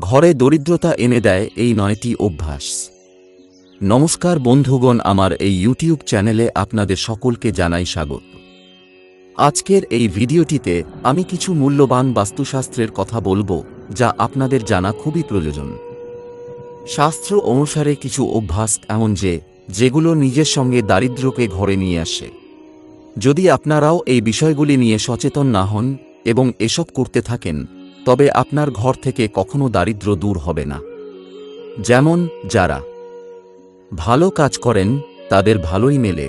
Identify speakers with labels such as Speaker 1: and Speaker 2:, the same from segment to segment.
Speaker 1: ঘরে দরিদ্রতা এনে দেয় এই নয়টি অভ্যাস। নমস্কার বন্ধুগণ, আমার এই ইউটিউব চ্যানেলে আপনাদের সকলকে জানাই স্বাগত। আজকের এই ভিডিওটিতে আমি কিছু মূল্যবান বাস্তুশাস্ত্রের কথা বলব, যা আপনাদের জানা খুবই প্রয়োজন। শাস্ত্র অনুসারে কিছু অভ্যাস এমন যে, যেগুলো নিজের সঙ্গে দারিদ্র্যকে ঘরে নিয়ে আসে। যদি আপনারাও এই বিষয়গুলি নিয়ে সচেতন না হন এবং এসব করতে থাকেন তবে আপনার ঘর থেকে কখনো দারিদ্র্য দূর হবে না। যেমন যারা ভালো কাজ করেন, তাদের ভালোই মেলে।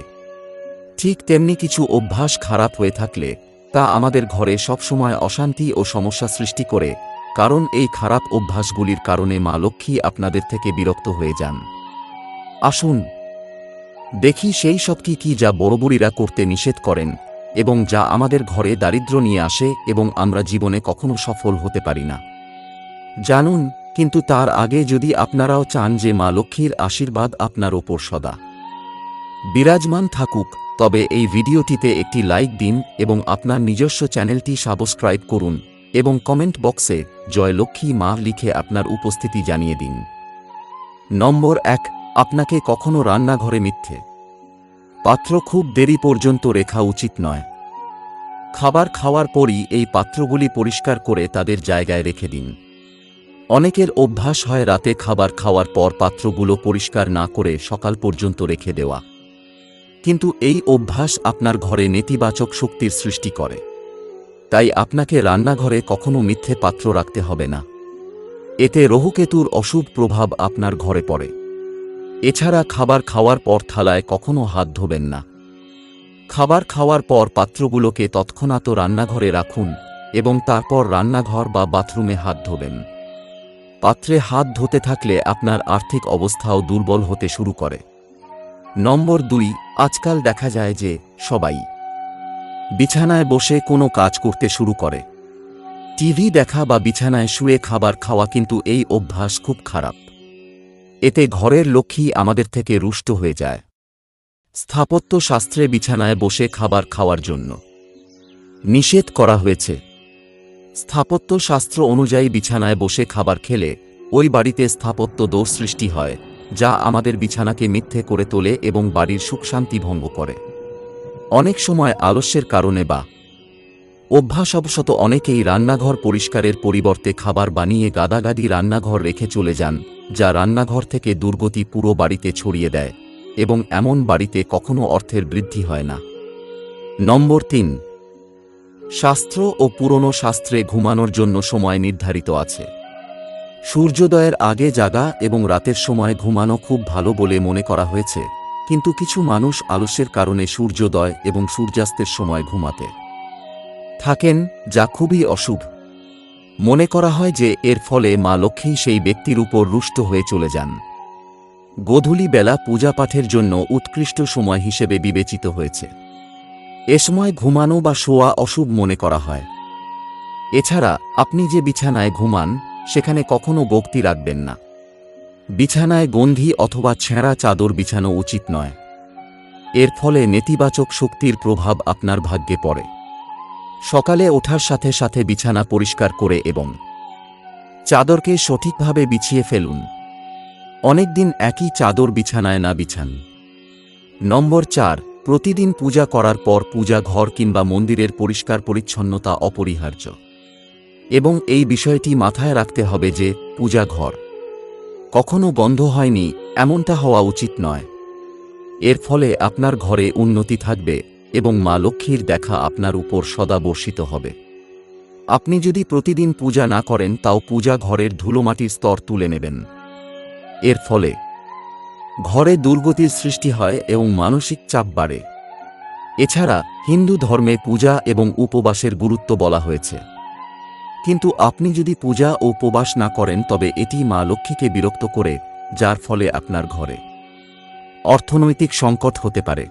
Speaker 1: ঠিক তেমনি কিছু অভ্যাস খারাপ হয়ে থাকলে, তা আমাদের ঘরে সবসময় অশান্তি ও সমস্যা সৃষ্টি করে, কারণ এই খারাপ অভ্যাসগুলির কারণে মা লক্ষ্মী আপনাদের থেকে বিরক্ত হয়ে যান। আসুন, দেখি সেই সব কি কি যা বড়বুড়িরা করতে নিষেধ করেন। এবং যা আমাদের ঘরে দারিদ্র্য নিয়ে আসে এবং আমরা জীবনে কখনো সফল হতে পারি না। জানুন, কিন্তু তার আগে যদি আপনারাও চান যে মা লক্ষ্মীর আশীর্বাদ আপনার ওপর সদা। বিরাজমান থাকুক, তবে এই ভিডিওটিতে একটি লাইক দিন এবং আপনার নিজস্ব চ্যানেলটি সাবস্ক্রাইব করুন এবং কমেন্ট বক্সে জয় লক্ষ্মী মা লিখে আপনার উপস্থিতি জানিয়ে দিন। নম্বর এক, আপনাকে কখনো রান্নাঘরে মিথ্যে পাত্র খুব দেরি পর্যন্ত রেখা উচিত নয়। খাবার খাওয়ার পরই এই পাত্রগুলি পরিষ্কার করে তাদের জায়গায় রেখে দিন। অনেকের অভ্যাস হয় রাতে খাবার খাওয়ার পর পাত্রগুলো পরিষ্কার না করে সকাল পর্যন্ত রেখে দেওয়া। কিন্তু এই অভ্যাস আপনার ঘরে নেতিবাচক শক্তির সৃষ্টি করে। তাই আপনাকে রান্নাঘরে কখনো মিথ্যে পাত্র রাখতে হবে না। এতে রহুকেতুর অশুভ প্রভাব আপনার ঘরে পড়ে। এছাড়া খাবার খাওয়ার পর থালায় কখনো হাত ধোবেন না। খাবার খাওয়ার পর পাত্রগুলোকে তৎক্ষণাৎ রান্নাঘরে রাখুন এবং তারপর রান্নাঘর বা বাথরুমে হাত ধোবেন। পাত্রে হাত ধুতে থাকলে আপনার আর্থিক অবস্থাও দুর্বল হতে শুরু করে। নম্বর দুই, আজকাল দেখা যায় যে সবাই বিছানায় বসে কোনো কাজ করতে শুরু করে। টিভি দেখা বা বিছানায় শুয়ে খাবার খাওয়া কিন্তু এই অভ্যাস খুব খারাপ। এতে ঘরের লক্ষ্মী আমাদের থেকে রুষ্ট হয়ে যায়। স্থাপত্য শাস্ত্রে বিছানায় বসে খাবার খাওয়ার জন্য। নিষেধ করা হয়েছে। স্থাপত্য শাস্ত্র অনুযায়ী বিছানায় বসে খাবার খেলে ওই বাড়িতে স্থাপত্য দোষ সৃষ্টি হয়, যা আমাদের বিছানাকে মিথ্যে করে তোলে এবং বাড়ির সুখশান্তি ভঙ্গ করে। অনেক সময় আলস্যের কারণে বা অভ্যাসবশত অনেকেই রান্নাঘর পরিষ্কারের পরিবর্তে খাবার বানিয়ে গাদাগাদি রান্নাঘর রেখে চলে যান, যা রান্নাঘর থেকে দুর্গতি পুরো বাড়িতে ছড়িয়ে দেয় এবং এমন বাড়িতে কখনো অর্থের বৃদ্ধি হয় না। নম্বর তিন। শাস্ত্র ও পুরনো শাস্ত্রে ঘুমানোর জন্য সময় নির্ধারিত আছে। সূর্যোদয়ের আগে জাগা এবং রাতের সময় ঘুমানো খুব ভালো বলে মনে করা হয়েছে, কিন্তু কিছু মানুষ আলস্যের কারণে সূর্যোদয় এবং সূর্যাস্তের সময় ঘুমাতে থাকেন যা খুবই অশুভ। মনে করা হয় যে এর ফলে মা লক্ষ্মী সেই ব্যক্তির উপর রুষ্ট হয়ে চলে যান। গোধূলি বেলা পূজা পাঠের জন্য উৎকৃষ্ট সময় হিসেবে বিবেচিত হয়েছে। এ সময় ঘুমানো বা শোয়া অশুভ মনে করা হয়। এছাড়া আপনি যে বিছানায় ঘুমান, সেখানে কখনো বক্তি রাখবেন না। বিছানায় গন্ধি অথবা ছেঁড়া চাদর বিছানো উচিত নয়। এর ফলে নেতিবাচক শক্তির প্রভাব আপনার ভাগ্যে পড়ে। সকালে ওঠার সাথে সাথে বিছানা পরিষ্কার করে এবং চাদরকে সঠিকভাবে বিছিয়ে ফেলুন। অনেকদিন একই চাদর বিছানায় না বিছান। নম্বর চার, প্রতিদিন পূজা করার পর পূজা ঘর কিংবা মন্দিরের পরিষ্কার পরিচ্ছন্নতা অপরিহার্য। এবং এই বিষয়টি মাথায় রাখতে হবে যে, পূজা ঘর কখনো বন্ধ হয়নি, এমনটা হওয়া উচিত নয়। এর ফলে আপনার ঘরে উন্নতি থাকবে। এবং মা লক্ষ্মীর দেখা আপনার উপর সদা বর্ষিত হবে। আপনি যদি প্রতিদিন পূজা না করেন, তাও পূজা ঘরের ধুলোমাটির স্তর তুলে নেবেন। এর ফলে ঘরে দুর্গতির সৃষ্টি হয় এবং মানসিক চাপ বাড়ে। এছাড়া হিন্দু ধর্মে পূজা এবং উপবাসের গুরুত্ব বলা হয়েছে। কিন্তু আপনি যদি পূজা ও উপবাস না করেন, তবে এটি মা লক্ষ্মীকে বিরক্ত করে, যার ফলে আপনার ঘরে অর্থনৈতিক সংকট হতে পারে।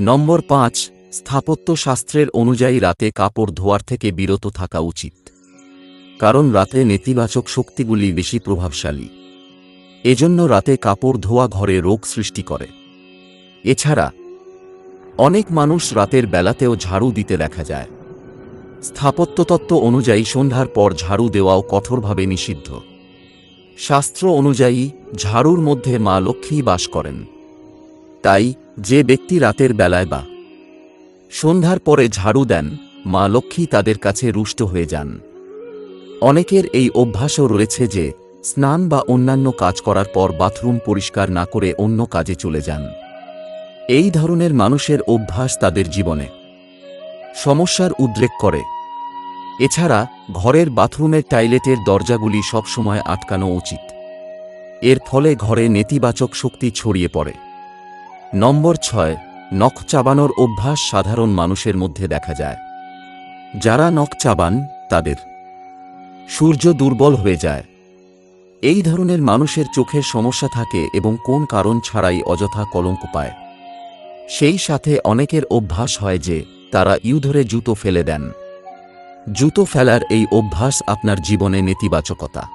Speaker 1: নম্বর পাঁচ, স্থাপত্য শাস্ত্রের অনুযায়ী রাতে কাপড় ধোয়ার থেকে বিরত থাকা উচিত। কারণ রাতে নেতিবাচক শক্তিগুলি বেশি প্রভাবশালী। এজন্য রাতে কাপড় ধোয়া ঘরে রোগ সৃষ্টি করে। এছাড়া, অনেক মানুষ রাতের বেলাতেও ঝাড়ু দিতে দেখা যায়। স্থাপত্যতত্ত্ব অনুযায়ী সন্ধ্যার পর ঝাড়ু দেওয়াও কঠোরভাবে নিষিদ্ধ। শাস্ত্র অনুযায়ী, ঝাড়ুর মধ্যে মা লক্ষ্মী বাস করেন। তাই যে ব্যক্তি রাতের বেলায় বা সন্ধ্যার পরে ঝাড়ু দেন, মা লক্ষ্মী তাদের কাছে রুষ্ট হয়ে যান। অনেকের এই অভ্যাসও রয়েছে যে, স্নান বা অন্যান্য কাজ করার পর বাথরুম পরিষ্কার না করে অন্য কাজে চলে যান। এই ধরনের মানুষের অভ্যাস তাদের জীবনে সমস্যার উদ্রেক করে। এছাড়া, ঘরের বাথরুমের টাইলেটের দরজাগুলি সবসময় আটকানো উচিত। এর ফলে ঘরে নেতিবাচক শক্তি ছড়িয়ে পড়ে। নম্বর ছয়, নখ চাবানোর অভ্যাস সাধারণ মানুষের মধ্যে দেখা যায়। যারা নখ চাবান, তাদের সূর্য দুর্বল হয়ে যায়। এই ধরনের মানুষের চোখের সমস্যা থাকে এবং কোন কারণ ছাড়াই অযথা কলঙ্ক পায়। সেই সাথে অনেকের অভ্যাস হয় যে, তারা ইউ ধরে জুতো ফেলে দেন। জুতো ফেলার এই অভ্যাস আপনার জীবনে নেতিবাচকতা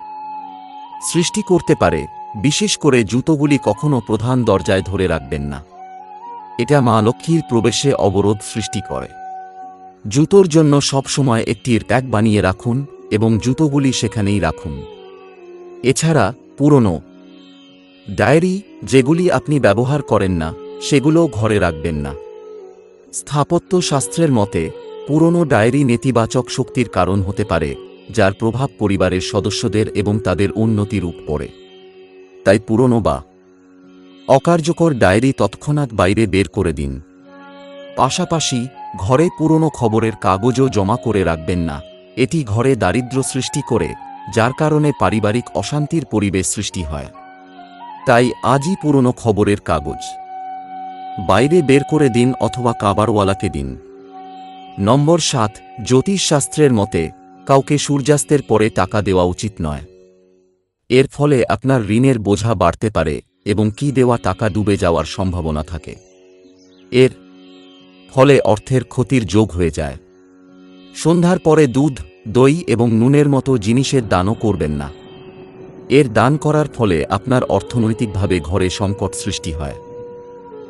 Speaker 1: সৃষ্টি করতে পারে। বিশেষ করে জুতোগুলি কখনো প্রধান দরজায় ধরে রাখবেন না। এটা মা লক্ষ্মীর প্রবেশে অবরোধ সৃষ্টি করে। জুতোর জন্য সবসময় একটি ট্যাগ বানিয়ে রাখুন এবং জুতোগুলি সেখানেই রাখুন। এছাড়া পুরনো ডায়েরি যেগুলি আপনি ব্যবহার করেন না, সেগুলো ঘরে রাখবেন না। স্থাপত্য শাস্ত্রের মতে, পুরনো ডায়েরি নেতিবাচক শক্তির কারণ হতে পারে, যার প্রভাব পরিবারের সদস্যদের এবং তাদের উন্নতির উপ পড়ে। তাই পুরনো বা অকার্যকর ডায়েরি তৎক্ষণাৎ বাইরে বের করে দিন। পাশাপাশি ঘরে পুরনো খবরের কাগজও জমা করে রাখবেন না। এটি ঘরে দারিদ্র্য সৃষ্টি করে, যার কারণে পারিবারিক অশান্তির পরিবেশ সৃষ্টি হয়। তাই আজই পুরনো খবরের কাগজ। বাইরে বের করে দিন অথবা কাবারওয়ালাকে দিন। নম্বর সাত, জ্যোতিষশাস্ত্রের মতে, কাউকে সূর্যাস্তের পরে টাকা দেওয়া উচিত নয়। এর ফলে আপনার ঋণের বোঝা বাড়তে পারে এবং কি দেওয়া টাকা ডুবে যাওয়ার সম্ভাবনা থাকে। এর ফলে অর্থের ক্ষতির যোগ হয়ে যায়। সন্ধ্যার পরে দুধ, দই এবং নুনের মতো জিনিসের দানও করবেন না। এর দান করার ফলে আপনার অর্থনৈতিকভাবে ঘরে সংকট সৃষ্টি হয়।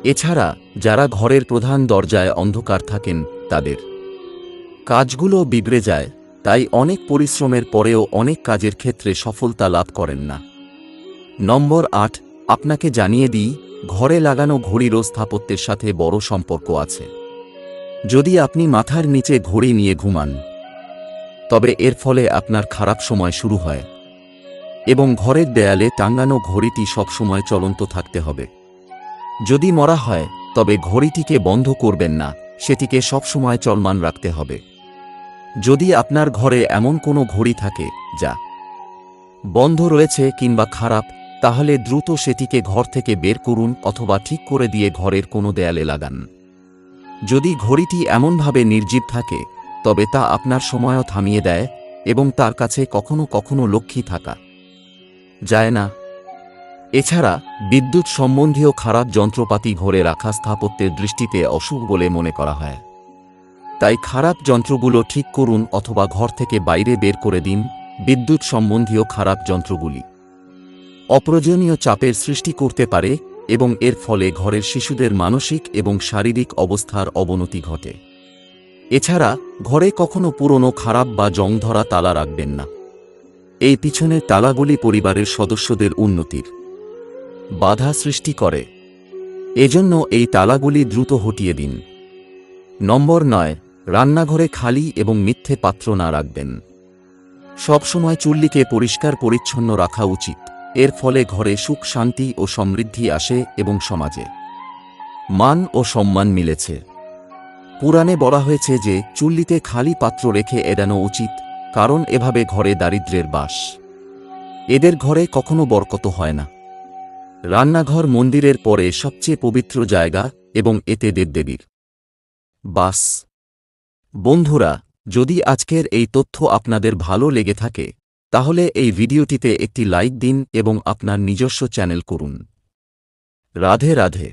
Speaker 1: এছাড়া, যারা ঘরের প্রধান দরজায় অন্ধকার থাকেন, তাদের কাজগুলো বিগড়ে যায়। তাই অনেক পরিশ্রমের পরেও অনেক কাজের ক্ষেত্রে সফলতা লাভ করেন না। নম্বর আট, আপনাকে জানিয়ে দিই, ঘরে লাগানো ঘড়িরও স্থাপত্যের সাথে বড় সম্পর্ক আছে। যদি আপনি মাথার নিচে ঘড়ি নিয়ে ঘুমান, তবে এর ফলে আপনার খারাপ সময় শুরু হয় এবং ঘরের দেয়ালে টাঙ্গানো ঘড়িটি সবসময় চলন্ত থাকতে হবে। যদি মরা হয়, তবে ঘড়িটিকে বন্ধ করবেন না, সেটিকে সবসময় চলমান রাখতে হবে। যদি আপনার ঘরে এমন কোনো ঘড়ি থাকে, যা বন্ধ রয়েছে কিংবা খারাপ, তাহলে দ্রুত সেটিকে ঘর থেকে বের করুন অথবা ঠিক করে দিয়ে ঘরের কোনো দেয়ালে লাগান। যদি ঘড়িটি এমনভাবে নির্জীব থাকে, তবে তা আপনার সময়ও থামিয়ে দেয় এবং তার কাছে কখনো কখনো লক্ষ্মী থাকা যায় না। এছাড়া, বিদ্যুৎ সম্বন্ধীয় খারাপ যন্ত্রপাতি ঘরে রাখা স্থাপত্যের দৃষ্টিতে অশুভ বলে মনে করা হয়। তাই খারাপ যন্ত্রগুলো ঠিক করুন অথবা ঘর থেকে বাইরে বের করে দিন, বিদ্যুৎ সম্বন্ধীয় খারাপ যন্ত্রগুলি। অপ্রয়োজনীয় চাপের সৃষ্টি করতে পারে এবং এর ফলে ঘরের শিশুদের মানসিক এবং শারীরিক অবস্থার অবনতি ঘটে। এছাড়া ঘরে কখনো পুরনো খারাপ বা জং ধরা তালা রাখবেন না। এই পিছনের তালাগুলি পরিবারের সদস্যদের উন্নতির বাধা সৃষ্টি করে। এজন্য এই তালাগুলি দ্রুত হটিয়ে দিন। নম্বর নয় রান্নাঘরে খালি এবং মিথ্যে পাত্র না রাখবেন। সবসময় চুল্লিকে পরিষ্কার পরিচ্ছন্ন রাখা উচিত। এর ফলে ঘরে সুখ, শান্তি ও সমৃদ্ধি আসে এবং সমাজে মান ও সম্মান মিলেছে। পুরাণে বলা হয়েছে যে, চুল্লিতে খালি পাত্র রেখে এড়ানো উচিত, কারণ এভাবে ঘরে দারিদ্র্যের বাস। এদের ঘরে কখনো বরকত হয় না। রান্নাঘর মন্দিরের পরে সবচেয়ে পবিত্র জায়গা এবং এতে দেবদেবীর বাস। বন্ধুরা, যদি আজকের এই তথ্য আপনাদের ভালো লেগে থাকে, তাহলে এই ভিডিওটিতে একটি লাইক দিন এবং আপনার নিজস্ব চ্যানেল করুন। রাধে রাধে।